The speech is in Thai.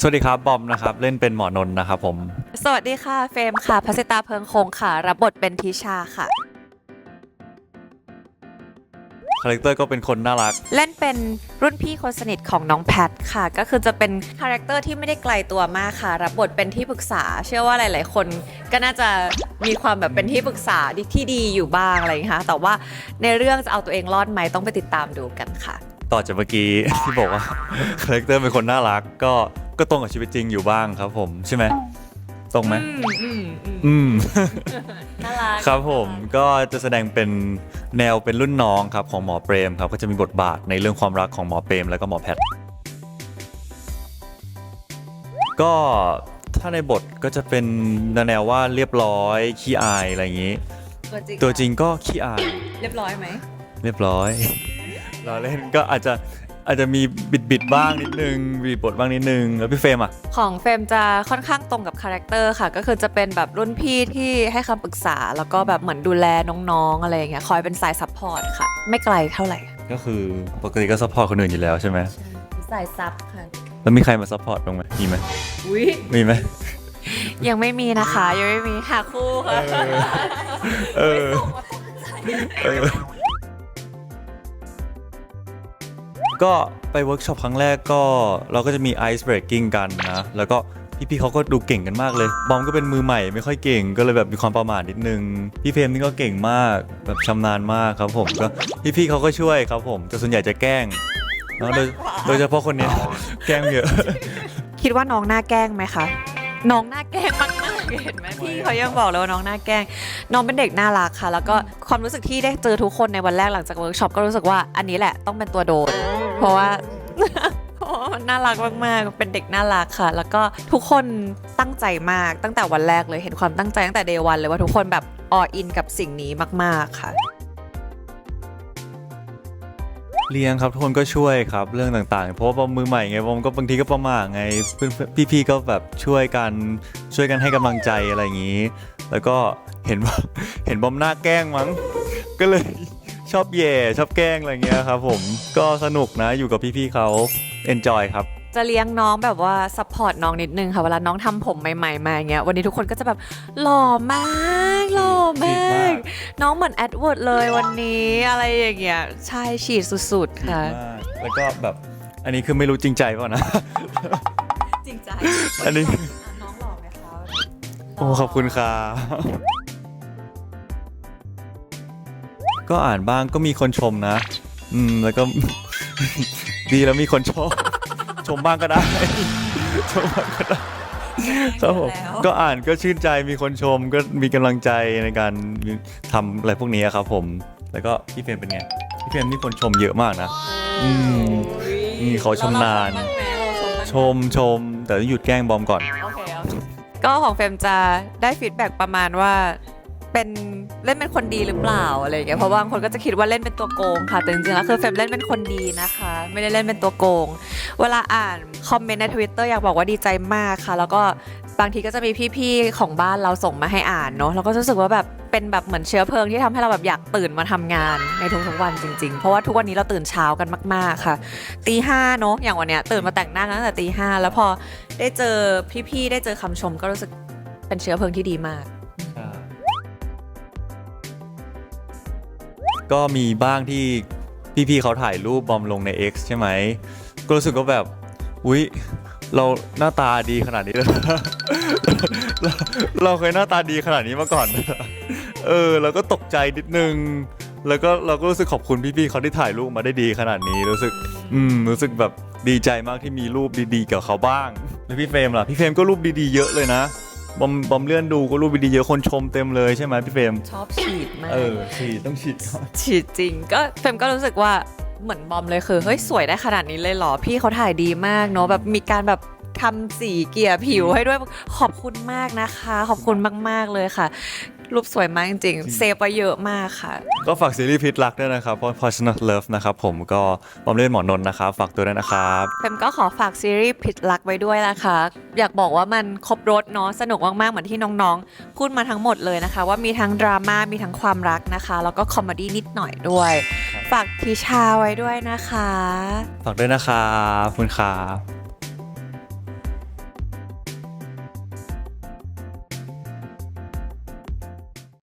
สวัสดีครับ บอมนะครับ เล่นเป็นหมอนนท์นะครับผม สวัสดีค่ะเฟรมค่ะพัสิตาเพิงคงค่ะ รับบทเป็นทิชาค่ะ คาแรคเตอร์ก็เป็นคนน่ารัก เล่นเป็นรุ่นพี่คนสนิทของน้องแพทค่ะ ก็คือจะเป็นคาแรคเตอร์ที่ไม่ได้ไกลตัวมากค่ะ รับบทเป็นที่ปรึกษา เชื่อว่าหลาย ๆ คนก็น่าจะมีความแบบเป็นที่ปรึกษาที่ดีอยู่บ้างอะไรอย่างเงี้ยค่ะแต่ว่าในเรื่องจะเอาตัวเองรอดไหมต้องไปติดตามดูกันค่ะ ต่อจากเมื่อกี้ ที่บอกว่า คาแรคเตอร์เป็นคนน่ารักก็ ก็ตรงกับชีวิตจริงอยู่บ้างครับผมใช่ไหมตรงไหมอืมอืมอืมอืม น่ารักครับผมก็จะแสดงเป็นแนวเป็นรุ่นน้องครับของหมอเปรมครับก็จะมีบทบาทในเรื่องความรักของหมอเปรมแล้วก็หมอแพทย์ก็ถ้าในบทก็จะเป็นแนวว่าเรียบร้อยขี้อายอะไรอย่างนี้ ตัวจริงตัวจริงก็ขี้อาย เรียบร้อยไหมเรียบร้อย เราเล่นก็อาจจะ อาจจะมีบิดบิดๆบ้างนิดนึงบีบบทบ้างนิดนึง แล้วพี่เฟรมอะ ของเฟรมจะค่อนข้างตรงกับคาแรคเตอร์ค่ะ ก็คือจะเป็นแบบรุ่นพี่ที่ให้คำปรึกษา แล้วก็แบบเหมือนดูแลน้องๆอะไรอย่างเงี้ยคอยเป็นสายซัพพอร์ตค่ะ ไม่ไกลเท่าไหร่ก็คือปกติก็ซัพพอร์ตคนอื่นอยู่แล้วใช่ไหมสายซับค่ะแล้วมีใครมาซัพพอร์ตบ้างไหมมีไหมอุ้ยมีไหมยังไม่มีนะคะ ยังไม่มีหาคู่ค่ะเออ ก็ไปเวิร์กช็อปครั้งแรกก็เราก็จะมีไอซ์เบรกกิ้งกันนะ แล้วก็พี่ๆเขาก็ดูเก่งกันมากเลย บอมก็เป็นมือใหม่ไม่ค่อยเก่งก็เลยแบบมีความประมาทนิดนึง พี่เฟรมนี่ก็เก่งมากแบบชำนาญมากครับผมก็พี่ๆเขาก็ช่วยครับผมแต่ส่วนใหญ่จะแกล้งเนอะโดยโดยเฉพาะคนเนี้ยแกล้งเยอะ คิดว่าน้องหน้าแกล้งไหมคะ น้องหน้าแกล้งมากๆเห็นไหมพี่เขายังบอกเลยว่าน้องหน้าแกล้ง น้องเป็นเด็กน่ารักค่ะ แล้วก็ความรู้สึกที่ได้เจอทุกคนในวันแรกหลังจากเวิร์กช็อปก็รู้สึกว่าอันนี้แหละต้องเป็นตัวโดน เพราะว่าเพราะว่ามันน่ารักมากๆ เป็นเด็กน่ารักค่ะ แล้วก็ทุกคนตั้งใจมากตั้งแต่วันแรกเลยเห็นความตั้งใจตั้งแต่เดวันเลยว่าทุกคนแบบอออินกับสิ่งนี้มาก ๆค่ะ เลี้ยงครับทุกคนก็ช่วยครับเรื่องต่างๆ เพราะว่าบอมือใหม่ไงบอมก็บางทีก็ประมาทไงเพื่อนๆพี่ๆก็แบบช่วยกันช่วยกันให้กำลังใจอะไรอย่างนี้ แล้วก็เห็นว่าเห็นบอมหน้าแกล้งมั้งก็เลย ชอบแย่ชอบแกล้งอะไรเงี้ยครับผมก็สนุกนะอยู่กับพี่ๆเขา enjoy ครับ จะเลี้ยงน้องแบบว่าซัพพอร์ตน้องนิดนึงค่ะเวลาน้องทำผมใหม่ๆมาอย่างเงี้ยวันนี้ทุกคนก็จะแบบหล่อมากหล่อฉีดมามากกน้องเหมือนแอดเวิร์ดเลยวันนี้อะไรอย่างเงี้ยใช่ฉีดสุดๆค่ะมากแล้วก็แบบอันนี้คือไม่รู้จริงใจเปล่านะ จริงใจอันนี้ น้องหล่อไหมคะโอ้ขอบคุณครับ ก็อ่านบ้างก็มีคนชมนะ อืม แล้วก็ ดีแล้วมีคนชมชมบ้างก็ได้ ชมบ้างก็ได้ครับผมแล้วก็อ่านก็ชื่นใจมีคนชมก็มีกำลังใจในการทำอะไรพวกนี้ครับผม แล้วก็พี่เฟรมเป็นไง พี่เฟรมนี่คนชมเยอะมากนะ อืมนี่เขาชำนาญเรชมบ้างไหมเราชมชม แต่ต้องหยุดแกล้งบอมก่อนโอเคโอเคก็ของเฟรมจะได้ฟีดแบ็กประมาณว่า เป็นเล่นเป็นคนดีหรือเปล่าอะไรอย่างเงี้ยเพราะว่าบางคนก็จะคิดว่าเล่นเป็นตัวโกงค่ะแต่จริงๆแล้วคือเฟรมเล่นเป็นคนดีนะคะ ไม่ได้เล่นเป็นตัวโกง เวลาอ่านคอมเมนต์ในทวิตเตอร์อยากบอกว่าดีใจมากค่ะ แล้วก็บางทีก็จะมีพี่ๆของบ้านเราส่งมาให้อ่านเนาะเราก็รู้สึกว่าแบบเป็นแบบเหมือนเชื้อเพลิงที่ทำให้เราแบบอยากตื่นมาทำงานในทุกๆวันจริงๆ เพราะว่าทุกวันนี้เราตื่นเช้ากันมาก ๆค่ะตีห้าเนาะอย่างวันเนี้ยตื่นมาแต่งหน้าตั้งแต่ตีห้าแล้วพอได้เจอพี่ๆได้เจอคำชมก็รู้สึกเป็นเชื้อเพลิงที่ดีมาก ก็มีบ้างที่พี่ๆเขาถ่ายรูปบอมลงใน X ใช่ไหม ก็รู้สึกว่าแบบ อุ๊ย เราหน้าตาดีขนาดนี้เลยเราเราเคยหน้าตาดีขนาดนี้มาก่อน เออแล้วก็ตกใจนิดนึง แล้วก็เราก็รู้สึกขอบคุณพี่ๆเขาที่ถ่ายรูปมาได้ดีขนาดนี้ รู้สึก อืม รู้สึกแบบดีใจมากที่มีรูปดีๆกับเขาบ้าง แล้วพี่เฟรมล่ะ พี่เฟรมก็รูปดีๆเยอะเลยนะ บอมบอมเลื่อนดูก็รูปดีๆเยอะคนชมเต็มเลยใช่ไหมพี่เฟรมชอบฉีดมากเออฉีดต้องฉีดก่อนฉีดจริงก็เฟรมก็รู้สึกว่าเหมือนบอมเลยคือเฮ้ยสวยได้ขนาดนี้เลยเหรอพี่เขาถ่ายดีมากเนาะแบบมีการแบบทำสีเกลี่ยผิวให้ด้วยขอบคุณมากนะคะ ขอบคุณมาก ๆ เลยค่ะ รูปสวยมากจริงๆ เซฟไว้เยอะมากค่ะ ก็ฝากซีรีส์พิษรักด้วยนะครับเพราะ Passionate Love นะครับผมก็บอมเล่นหมอนนท์นะครับ ฝากตัวด้วยนะครับเฟมก็ขอฝากซีรีส์ผิดรักไว้ด้วยนะคะ อยากบอกว่ามันครบรถเนาะสนุกมากๆ เหมือนที่น้องๆ พูดมาทั้งหมดเลยนะคะ ว่ามีทั้งดราม่ามีทั้งความรักนะคะ แล้วก็คอมเมดี้นิดหน่อยด้วย ฝากทิชาไว้ด้วยนะคะ ฝากด้วยนะครับขอบคุณครับ